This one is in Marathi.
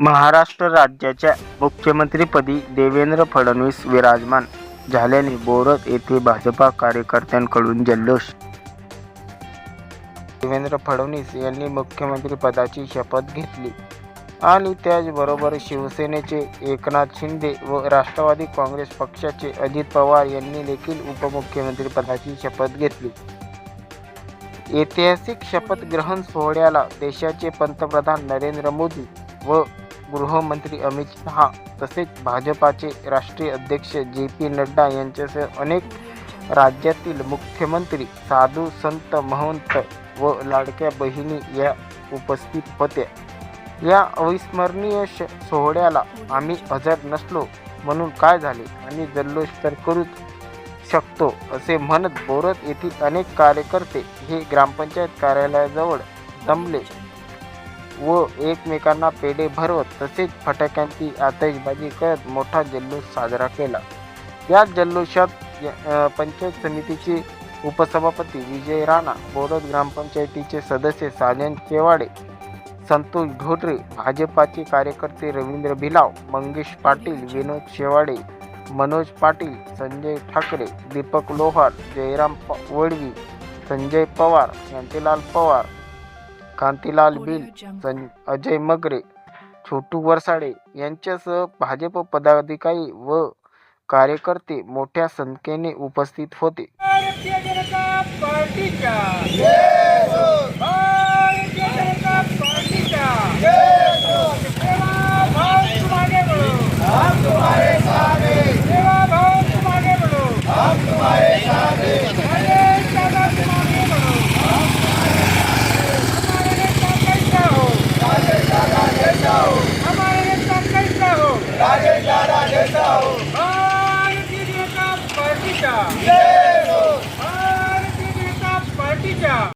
महाराष्ट्र राज्याच्या मुख्यमंत्रीपदी देवेंद्र फडणवीस विराजमान झाल्याने बोरत येथे भाजपा कार्यकर्त्यांकडून जल्लोष. देवेंद्र फडणवीस यांनी मुख्यमंत्रीपदाची शपथ घेतली आणि त्याचबरोबर शिवसेनेचे एकनाथ शिंदे व राष्ट्रवादी काँग्रेस पक्षाचे अजित पवार यांनी देखील उपमुख्यमंत्रीपदाची शपथ घेतली. ऐतिहासिक शपथग्रहण सोहळ्याला देशाचे पंतप्रधान नरेंद्र मोदी व गृहमंत्री अमित शहा तसेच भाजपाचे राष्ट्रीय अध्यक्ष जे पी नड्डा यांच्यासह अनेक राज्यातील मुख्यमंत्री साधू संत महंत व लाडक्या बहिणी या उपस्थित होत्या. या अविस्मरणीय श सोहळ्याला आम्ही हजर नसलो म्हणून काय झाले? आम्ही जल्लोष तर करूच शकतो असे म्हणत बोरत येथील अनेक कार्यकर्ते हे ग्रामपंचायत कार्यालयाजवळ जमले व एकमेकांना पेढे भरवत तसेच फटाक्यांची आतषबाजी करत मोठा जल्लोष साजरा केला. या जल्लोषात पंचायत समितीचे उपसभापती विजय राणा बोरद ग्रामपंचायतीचे सदस्य साजन चेवाडे संतोष ढोटरे भाजपाचे कार्यकर्ते रवींद्र भिलाव मंगेश पाटील विनोद शेवाडे मनोज पाटील संजय ठाकरे दीपक लोहार जयराम वडवी संजय पवार शांतीलाल पवार कांतीलाल बिल सं अजय मगरे छोटू वरसाडे यांच्यासह भाजप पदाधिकारी व कार्यकर्ते मोठ्या संख्येने उपस्थित होते. कैसा हो राजेश दादा जैसा हो भारतीय जनता पार्टीच्या